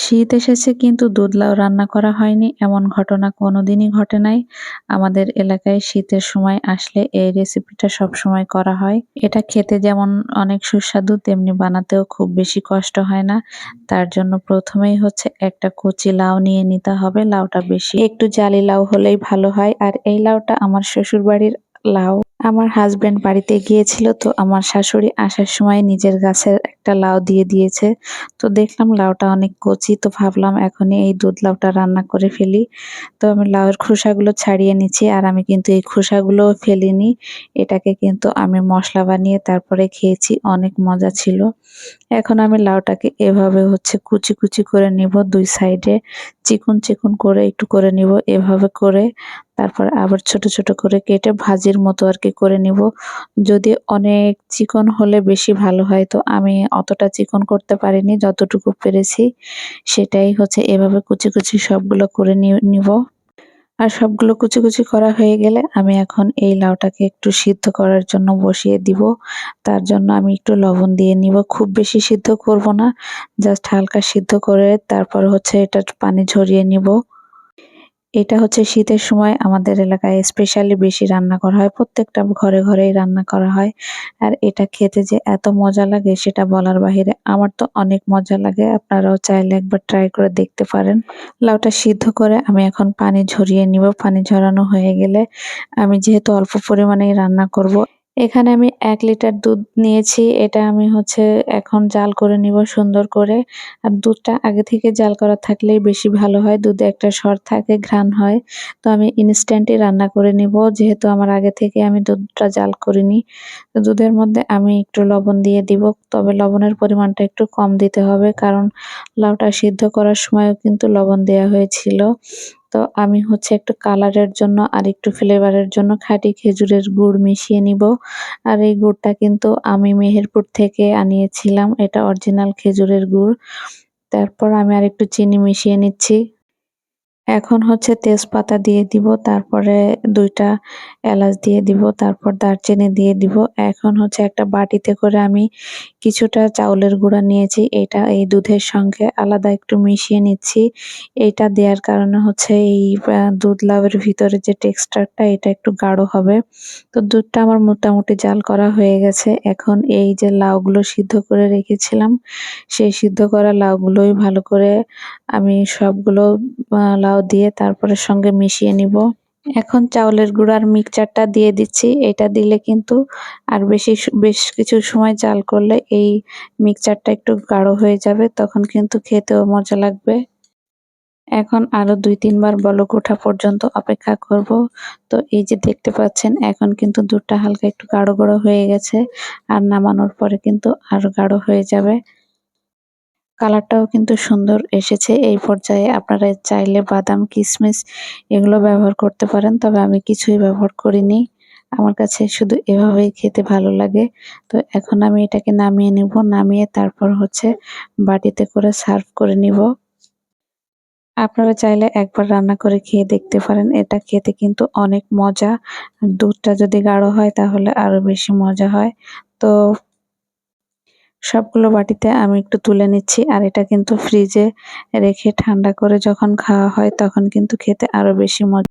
শীত এসেছে কিন্তু দুধ লাউ রান্না করা হয়নি। এমন ঘটনা কোনোদিনই ঘটে নাই। আমাদের এলাকায় শীতের সময় আসলে এই রেসিপিটা সব সময় করা হয়। এটা খেতে যেমন অনেক সুস্বাদু, তেমনি বানাতেও খুব বেশি কষ্ট হয় না। তার জন্য প্রথমেই হচ্ছে একটা কচি লাউ নিয়ে নিতে হবে। লাউটা বেশি একটু জালি লাউ হলেই ভালো হয়। আর এই লাউটা আমার শ্বশুর বাড়ির লাউ আমার হাজবেন্ড বাড়িতে গিয়েছিল তো আমার শাশুড়ি আসার সময় নিজের গাছের একটা লাউ দিয়ে দিয়েছে। তো দেখলাম লাউটা অনেক কচি, তো ভাবলাম এখনই এই দুধ লাউটা রান্না করে ফেলি। তো আমি লাউয়ের খোসাগুলো ছাড়িয়ে নিচ্ছি আর আমি কিন্তু এই খোসাগুলোও ফেলিনি। এটাকে কিন্তু আমি মশলা বানিয়ে তারপরে খেয়েছি, অনেক মজা ছিল। এখন আমি লাউটাকে এভাবে হচ্ছে কুচি কুচি করে নিব দুই সাইডে চিকুন চিকুন করে একটু করে নিব এভাবে করে। তারপর আবার ছোট ছোট করে কেটে ভাজির মতো আর কি করে নিব। যদি অনেক চিকন হলে বেশি ভালো হয়। তো আমি অতটা চিকন করতে পারিনি, যতটুকু পেরেছি। সেটাই হচ্ছে এভাবে কুচি কুচি সবগুলো করে নিব। আর সবগুলো কুচি কুচি করা হয়ে গেলে আমি এখন এই লাউটাকে একটু সিদ্ধ করার জন্য বসিয়ে দিব। তার জন্য আমি একটু লবণ দিয়ে নিব। খুব বেশি সিদ্ধ করব না, জাস্ট হালকা সিদ্ধ করে তারপর হচ্ছে এটা পানি ঝরিয়ে নিব। এটা হচ্ছে শীতের সময়। আমাদের এলাকায় স্পেশালি বেশি রান্না করা হয়। প্রত্যেকটা ঘরে ঘরেই রান্না করা হয়। আর এটা খেতে যে এত মজা লাগে সেটা বলার বাহিরে আমার তো অনেক মজা লাগে। আপনারাও চাইলে একবার ট্রাই করে দেখতে পারেন। লাউটা সিদ্ধ করে আমি এখন পানি ঝরিয়ে নিব। পানি ঝরানো হয়ে গেলে আমি যেহেতু অল্প পরিমাণেই রান্না করব এখানে আমি এক লিটার দুধ নিয়েছি। এটা আমি হচ্ছে এখন জাল করে নিব সুন্দর করে। আর দুধটা আগে থেকে জাল করা থাকলেই বেশি ভালো হয়। দুধে একটা সর থাকে, ঘ্রাণ হয়। তো আমি ইনস্ট্যান্টই রান্না করে নিব। যেহেতু আমার আগে থেকে আমি দুধটা জাল করিনি, তো দুধের মধ্যে আমি একটু লবণ দিয়ে দিব। তবে লবণের পরিমাণটা একটু কম দিতে হবে, কারণ লাউটা সিদ্ধ করার সময়ও কিন্তু লবণ দেওয়া হয়েছিল। তো আমি হচ্ছে একটু কালারের জন্য আর একটু ফ্লেভারের জন্য খাঁটি খেজুরের গুড় মিশিয়ে নিব। আর এই গুড়টা কিন্তু আমি মেহেরপুর থেকে আনিয়েছিলাম, এটা অরিজিনাল খেজুরের গুড়। তারপর আমি আর একটু চিনি মিশিয়ে নিচ্ছি। এখন হচ্ছে তেজপাতা দিয়ে দিব, তারপরে দুইটা এলাচ দিয়ে দিব, তারপর দারচিনি দিয়ে দিব। এখন হচ্ছে একটা বাটিতে করে আমি কিছুটা চাউলের গুঁড়া নিয়েছি, এটা এই দুধের সঙ্গে আলাদা একটু মিশিয়ে নিচ্ছি। এটা দেওয়ার কারণে হচ্ছে এই দুধ লাভের ভিতরে যে টেক্সচারটা, এটা একটু গাঢ় হবে। তো দুধটা আমার মোটামুটি জাল করা হয়ে গেছে। এখন এই যে লাউগুলো সিদ্ধ করে রেখেছিলাম, সেই সিদ্ধ করা লাউগুলোই ভালো করে আমি সবগুলো লাউ দিয়ে তারপরে সঙ্গে মিশিয়ে নিব। এখন চাউলের গুঁড়ার মিক্সচারটা দিয়ে দিচ্ছি। এটা দিলে কিন্তু আর বেশি বেশ কিছু সময় জাল করলে এই মিক্সচারটা একটু গাঢ় হয়ে যাবে, তখন কিন্তু খেতেও মজা লাগবে। এখন আরও দুই, তিনবার বলক ওঠা পর্যন্ত অপেক্ষা করব। তো এই যে দেখতে পাচ্ছেন, এখন কিন্তু দুধটা হালকা একটু গাঢ় গাঢ় হয়ে গেছে, আর নামানোর পরে কিন্তু আরও গাঢ় হয়ে যাবে। কালারটাও কিন্তু সুন্দর এসেছে। এই পর্যায়ে আপনারা চাইলে বাদাম কিশমিশ এগুলো ব্যবহার করতে পারেন, তবে আমি কিছুই ব্যবহার করিনি। আমার কাছে শুধু এভাবেই খেতে ভালো লাগে। তো এখন আমি এটাকে নামিয়ে নিব। নামিয়ে তারপর হচ্ছে বাটিতে করে সার্ভ করে নিব। আপনারা চাইলে একবার রান্না করে খেয়ে দেখতে পারেন। এটা খেতে কিন্তু অনেক মজা। দুধটা যদি গাঢ় হয় তাহলে আরও বেশি মজা হয়। তো সবগুলো বাটিতে আমি একটু তুলে নিচ্ছি, আর এটা কিন্তু ফ্রিজে রেখে ঠান্ডা করে যখন খাওয়া হয় তখন কিন্তু খেতে আরও বেশি মজা